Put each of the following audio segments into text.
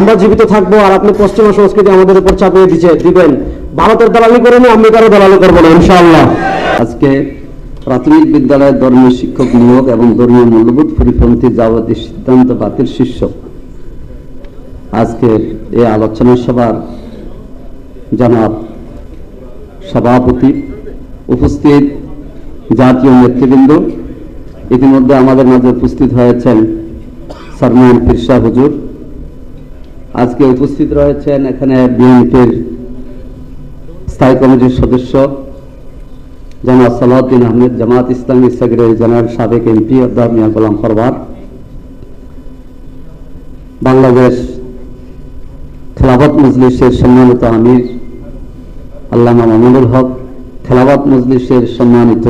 আমরা জীবিত থাকব আর আপনি পশ্চিমা সংস্কৃতি আমাদের উপর চাপিয়ে দিচ্ছে দিবেন। ভারতের দালালি করেনি আমি কারও দালালি করব না, ইনশাআল্লাহ। আজকে প্রাথমিক বিদ্যালয়ের ধর্মীয় শিক্ষক নিয়োগ এবং ধর্মীয় মূল্যবোধ পরিপন্থী যাবতীয় সিদ্ধান্ত বাতিল শীর্ষক। আজকের এই আলোচনা সভার জনাব সভাপতি উপস্থিত জাতীয় নেতৃবৃন্দ। ইতিমধ্যে আমাদের মাঝে উপস্থিত হয়েছেন সরমান ফিরসা হুজুর। আজকে উপস্থিত রয়েছেন এখানে বিএনপির স্থায়ী কমিটির সদস্য জনাব সালাউদ্দিন আহমেদ, জামাত ইসলামী সেক্রেটারি জেনারেল সাবেক এমপি অধ্যাপক মিয়া গোলাম ফরবার বাংলাদেশ খেলাফত মজলিসের সম্মানিত আমির আল্লামা মামুনুল হক, খেলাফত মজলিসের সম্মানিত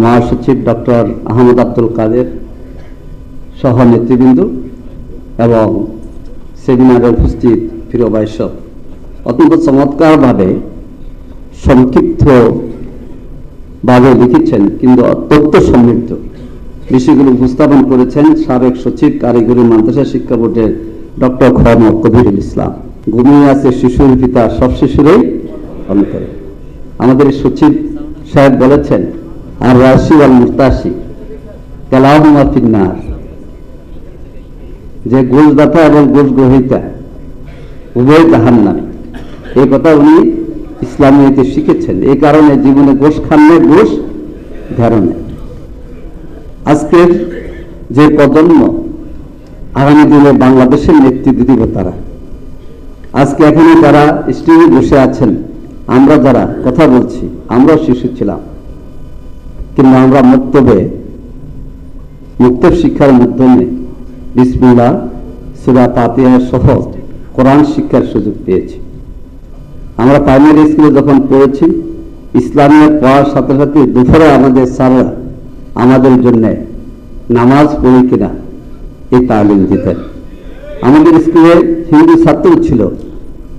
মহাসচিব ডক্টর আহমদ আব্দুল কাদের সহ নেতৃবৃন্দ এবং সেমিনারে উপস্থিত প্রিয় বাইশব অত্যন্ত চমৎকারভাবে সংক্ষিপ্তভাবে লিখেছেন, কিন্তু অত্যন্ত সমৃদ্ধ। বিষয়গুলো উপস্থাপন করেছেন সাবেক সচিব কারিগরি মাদ্রাসা শিক্ষা বোর্ডের ডক্টর খম কবিরুল ইসলাম। ঘুমিয়ে আছে শিশুর পিতা সব শিশুরই অন্তরে আমাদের সচিব সাহেব বলেছেন, আর রাশি আল মুস্তাসি কালাহুমা ফিন্নার। যে ঘুষদাতা এবং ঘুষ গ্রহিতা উভয় তাহার নামে। এই কথা উনি ইসলামীতে শিখেছেন। এই কারণে জীবনে ঘোষ খানলে ঘোষ ধারণে। আজকের যে প্রজন্ম, আগামী দিনে বাংলাদেশের নেতৃত্ব দিবে তারা, আজকে এখানে যারা স্টেজে বসে আছেন, আমরা যারা কথা বলছি, আমরাও শিশু ছিলাম। কিন্তু আমরা মক্তবে মুক্তব শিক্ষার মাধ্যমে বিসমিল্লা সুরা পাতিয়া সহ কোরআন শিক্ষার সুযোগ পেয়েছি। আমরা প্রাইমারি স্কুলে যখন পড়েছি, ইসলামের পড়ার সাথে সাথে দুপুরে আমাদের স্যাররা আমাদের জন্য নামাজ পড়ি কিনা এই তালিম দিতেন। আমাদের স্কুলে হিন্দু ছাত্র ছিল,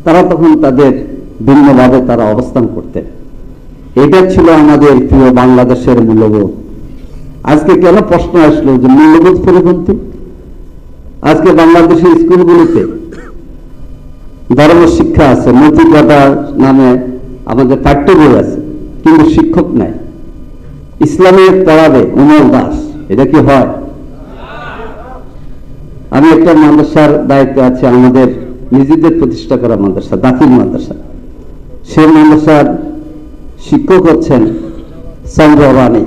তারা তখন তাদের ভিন্নভাবে তারা অবস্থান করতেন। এটা ছিল আমাদের প্রিয় বাংলাদেশের মূল্যবোধ। আজকে কেন প্রশ্ন আসলো যে মূল্যবোধ পরিপন্থী আজকে বাংলাদেশের স্কুলগুলিতে ধর্ম শিক্ষা আছে নৈতিকতা নামে আমাদের পাঠ্য বই আছে, কিন্তু শিক্ষক নাই। ইসলামী পড়াবে উমর দাস, এটা কি হয়? আমি একটা মাদ্রাসার দায়িত্বে আছে, আমাদের নিজেদের প্রতিষ্ঠা করা মাদ্রাসা, দাখিল মাদ্রাসা। সে মাদ্রাসার শিক্ষক হচ্ছেন চন্দ্র রানী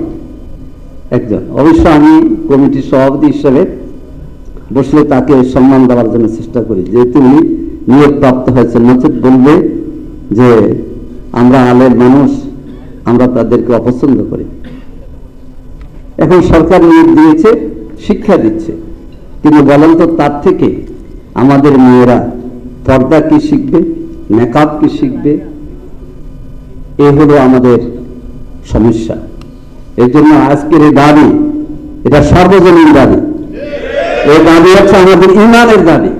একজন। অবশ্য আমি কমিটির সভাপতি হিসেবে বসলে তাকে সম্মান দেওয়ার জন্য চেষ্টা করি। যে তিনি নিয়োগ প্রাপ্ত হয়েছে নচেত বলবে যে আমরা আলের মানুষ, আমরা তাদেরকে অপছন্দ করি। এখন সরকার নিয়োগ দিয়েছে, শিক্ষা দিচ্ছে। কিন্তু বলেন তো, তার থেকে আমাদের মেয়েরা পর্দা কি শিখবে, মেকআপ কি শিখবে? এ হলো আমাদের সমস্যা। এই জন্য আজকের এই দাবি, এটা সর্বজনীন দাবি। এই দাবি হচ্ছে আমাদের ইমানের দাবি।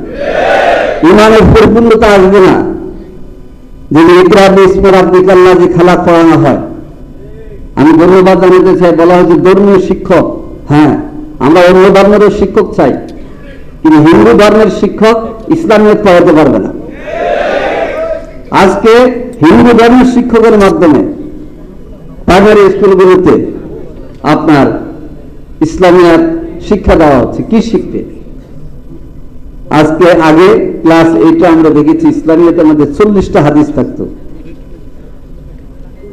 ইমানের পরিপূর্ণতা আসবে না। যদি ইকরার ইসমর আব্দিকাল্লাহ যে খেলা পড়ানো হয়। আমি ধন্যবাদ জানাতে চাই, বলা হয়েছে ধর্মীয় শিক্ষক হ্যাঁ আমরা অন্য ধর্মেরও শিক্ষক চাই। কিন্তু হিন্দু ধর্মের শিক্ষক ইসলামিয়ত পড়াতে পারবে না। আজকে হিন্দু ধর্মের শিক্ষকের মাধ্যমে প্রাইমারি স্কুলগুলোতে আপনার ইসলামিয়াত শিক্ষা দেওয়া হচ্ছে। কি শিখবে? আজকে আগে ক্লাস এইটা আমরা দেখেছি ইসলামিয়াতের মধ্যে চল্লিশটা হাদিস থাকতো।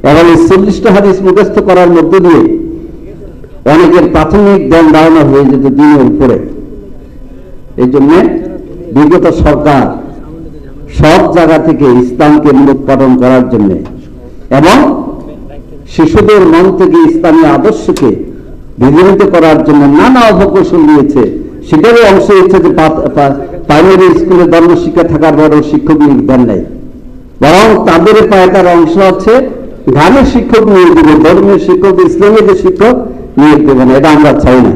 এবং এই চল্লিশটা হাদিস মুখস্থ করার মধ্য দিয়ে অনেকের প্রাথমিক জ্ঞান ধারণা হয়ে যেত দিনের উপরে। এই জন্য বিগত সরকার সব জায়গা থেকে ইসলামকে মূলোৎপাদন করার জন্য এবং শিশুদের মন থেকে ইসলামী আদর্শকে বিঘ্নিত করার জন্য নানা অপকৌশল নিয়েছে। সেটারও অংশ হচ্ছে যে প্রাইমারি স্কুলে ধর্ম শিক্ষা থাকার পরেও শিক্ষক নিয়োগ দেন নাই। বরং তাদের পায়তার অংশ হচ্ছে গ্রামের শিক্ষক নিয়োগ দেবে ধর্মীয় শিক্ষক ইসলামের যে শিক্ষক নিয়োগ দেবে না এটা আমরা চাই না।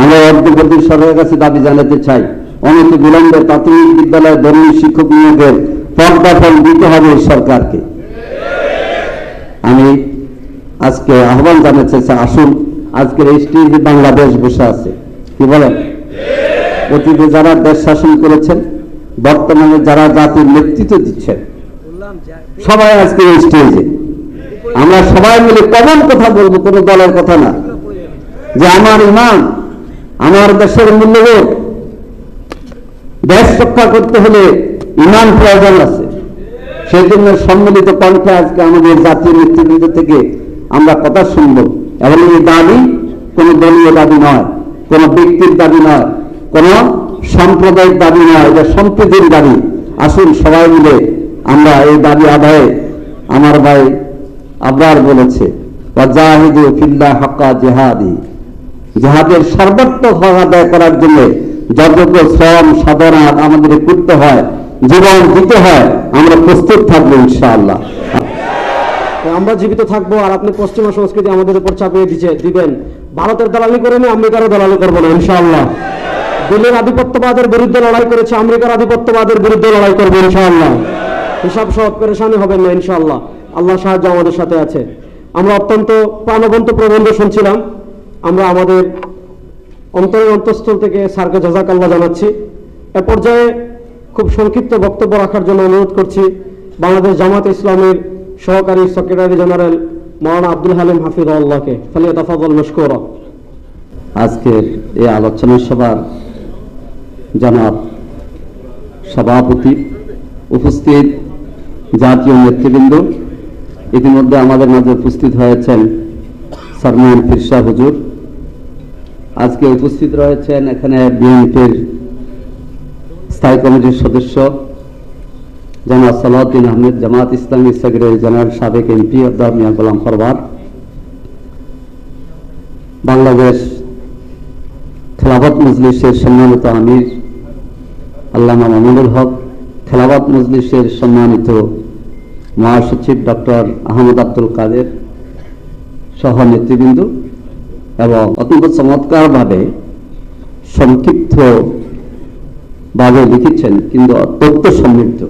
আমরা অর্ধবর্তী সরকারের কাছে দাবি জানাতে চাই, অনেক বিলম্বে প্রাথমিক বিদ্যালয়ে ধর্মীয় শিক্ষক নিয়োগের পর্দাফল দিতে হবে সরকারকে। আমি আজকে আহ্বান জানাতে চাই আসুন আজকের এই স্টেজে বাংলাদেশ বসে আছে। কি বলেন? অতীতে যারা দেশ শাসন করেছেন, বর্তমানে যারা জাতির নেতৃত্ব দিচ্ছেন, সবাই আজকে এই স্টেজে। আমরা সবাই মিলে কমন কথা বলব, কোনো দলের কথা না। যে আমার ইমান, আমার দেশের মূল্যবোধ, দেশ রক্ষা করতে হলে ইমান প্রয়োজন আছে। সেই জন্য সম্মিলিত কণ্ঠে আজকে আমাদের জাতীয় নেতৃবৃন্দ থেকে আমরা কথা শুনব। এবং এই দাবি কোন দলীয় দাবি নয়, কোন ব্যক্তির দাবি নয়, কোন সাম্প্রদায়িক দাবি নয়, এটা সম্প্রীতির দাবি। আসুন সবাই মিলে আমরা এই দাবি আদায়ে আমার ভাই আবরার বলেছে, ওয়াজাহিদু ফিল্লাহ হাক্কা জিহাদি। যাহাদের সর্বাত্মক হক আদায় করার জন্য যতটুকু শ্রম, সাধনা আমাদের করতে হয়, জীবন দিতে হয়, আমরা প্রস্তুত থাকব ইনশাআল্লাহ। আমরা জীবিত থাকব আর আপনি পশ্চিমা সংস্কৃতি আমাদের উপর চাপিয়ে দিচ্ছে দিবেন। ভারতের দালালি করে নি আমেরিকারও দালালি করব না, ইনশাআল্লাহ। দিল্লির আধিপত্যবাদের বিরুদ্ধে লড়াই করেছে, আমেরিকার আধিপত্যবাদের বিরুদ্ধে লড়াই করব, ইনশাআল্লাহ। হিসাব সব পেরেশানি হবেন না, ইনশাআল্লাহ। আল্লাহ সাহায্য আমাদের সাথে আছে। আমরা অত্যন্ত প্রাণবন্ত প্রবন্ধ শুনছিলাম। আমরা আমাদের অন্তরের অন্তঃস্থল থেকে স্যারকে জাজাক আল্লাহ জানাচ্ছি। এ পর্যায়ে খুব সংক্ষিপ্ত বক্তব্য রাখার জন্য অনুরোধ করছি, বাংলাদেশ জামাত ইসলামের সহকারী সেক্রেটারি জেনারেল মৌলানা আব্দুল হালিম হাফিজ আল্লাহকে ফালিয়া তাফাদল মশকুরা। আজকের এই আলোচনা সভার জনাব সভাপতি উপস্থিত জাতীয় নেতৃবৃন্দ, ইতিমধ্যে আমাদের মাঝে উপস্থিত হয়েছেন সরমান ফিরশা হুজুর। আজকে উপস্থিত রয়েছেন এখানে বিএনপির স্থায়ী কমিটির সদস্য জনাব সালাউদ্দিন আহমেদ জামাত ইসলামী সেক্রেটারি জেনারেল সাবেক এমপি অধ্যাপ মিয়া গোলাম ফরওয়ার। বাংলাদেশ খেলাফত মজলিসের সম্মানিত আমির আল্লামা মামুনুল হক, খেলাফত মজলিসের সম্মানিত মহাসচিব ডক্টর আহমদ আব্দুল কাদের সহ নেতৃবৃন্দ এবং অত্যন্ত চমৎকারভাবে সংক্ষিপ্ত ভাবে লিখেছেন, কিন্তু অত্যন্ত সমৃদ্ধ।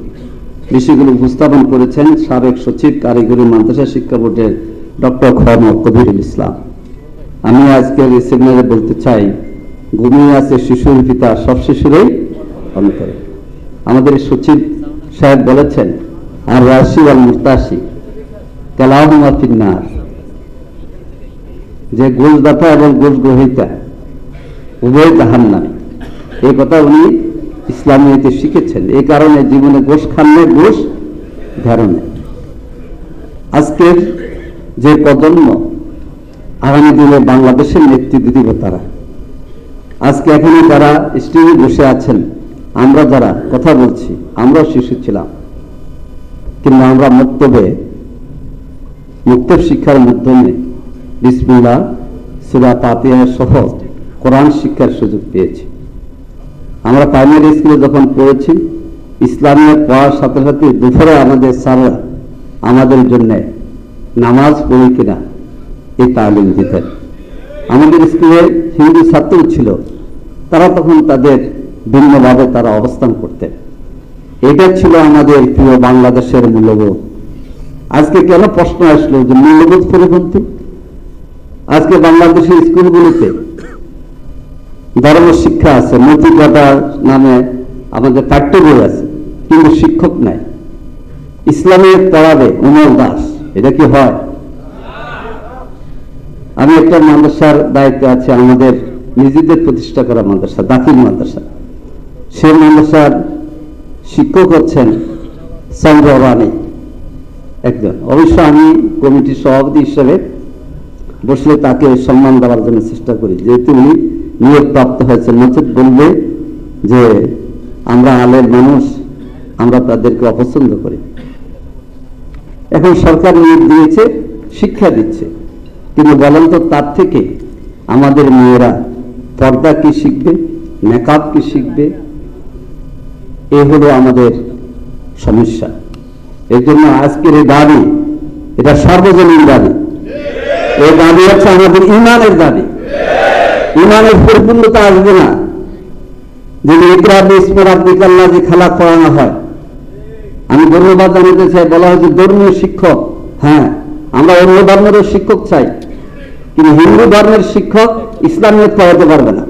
বিষয়গুলো উপস্থাপন করেছেন সাবেক সচিব কারিগরি মাদ্রাসা শিক্ষা বোর্ডের ডক্টর খম কবিরুল ইসলাম। আমি আজকের এই সেমিনারে বলতে চাই, ঘুমিয়ে আছে শিশুর পিতা সব শিশুরই অন্তরে। আমাদের সচিব সাহেব বলেছেন, আর রাশি আর মুস্তাসি কালাহুমা ফিন্নার। যে ঘুষদাতা এবং ঘুষ গ্রহিতা উভয় তাহার নামে এই কথা উনি ইসলামীতে শিখেছেন। এই কারণে জীবনে ঘোষ খানলে ঘোষ ধারণে আজকের যে প্রজন্ম, আগামী দিনে বাংলাদেশের নেতৃত্ব দিবে তারা। আজকে এখানে যারা স্টেজে বসে আছেন, আমরা যারা কথা বলছি আমরাও শিশু ছিলাম। কিন্তু আমরা মক্তবে মুক্তব শিক্ষার মাধ্যমে বিসমিল্লা সুরা পাতিয়া সহ কোরআন শিক্ষার সুযোগ পেয়েছি। আমরা প্রাইমারি স্কুলে যখন পড়েছি ইসলামিয়া পড়ার সাথে সাথে দুপুরে আমাদের স্যাররা আমাদের জন্য নামাজ পড়ি কিনা এই তালিম দিতেন। আমাদের স্কুলে হিন্দু ছাত্র ছিল, তারা তখন তাদের ভিন্নভাবে তারা অবস্থান করতেন। এটা ছিল আমাদের প্রিয় বাংলাদেশের মূল্যবোধ। আজকে কেন প্রশ্ন আসলো যে মূল্যবোধ পরিপন্থী আজকে বাংলাদেশের স্কুলগুলিতে ধর্ম শিক্ষা আছে নৈতিকতা নামে আমাদের পাঠ্য বই আছে, কিন্তু শিক্ষক নাই। ইসলামে পড়াবে উমর দাস, এটা কি হয়? আমি একটা মাদ্রাসার দায়িত্বে আছে, আমাদের নিজেদের প্রতিষ্ঠা করা মাদ্রাসা, দাখিল মাদ্রাসা। সেই মাদ্রাসার শিক্ষক হচ্ছেন চন্দ্র রানী একজন। অবশ্য আমি কমিটির সভাপতি হিসেবে বসলে তাকে সম্মান দেওয়ার জন্য চেষ্টা করি, যেহেতু উনি নিয়োগ প্রাপ্ত হয়েছে নচেত বলবে যে আমরা আলের মানুষ, আমরা তাদেরকে অপছন্দ করি। এখন সরকার নিয়োগ দিয়েছে, শিক্ষা দিচ্ছে। কিন্তু বলেন তো তার থেকে আমাদের মেয়েরা পর্দা কি শিখবে, মেকআপ কি শিখবে? এ হলো আমাদের সমস্যা। এর জন্য আজকের এই দাবি, এটা সর্বজনীন দাবি। এই দাবি হচ্ছে আমাদের ইমানের দাবি। ইমানের পরিপূর্ণতা আসবে না। যে ইকরাব যে খেলা করানো হয়। আমি ধন্যবাদ জানাতে চাই, বলা হয়েছে ধর্মীয় শিক্ষক। হ্যাঁ আমরা অন্য ধর্মেরও শিক্ষক চাই। কিন্তু হিন্দু ধর্মের শিক্ষক ইসলামের পড়াতে পারবে না।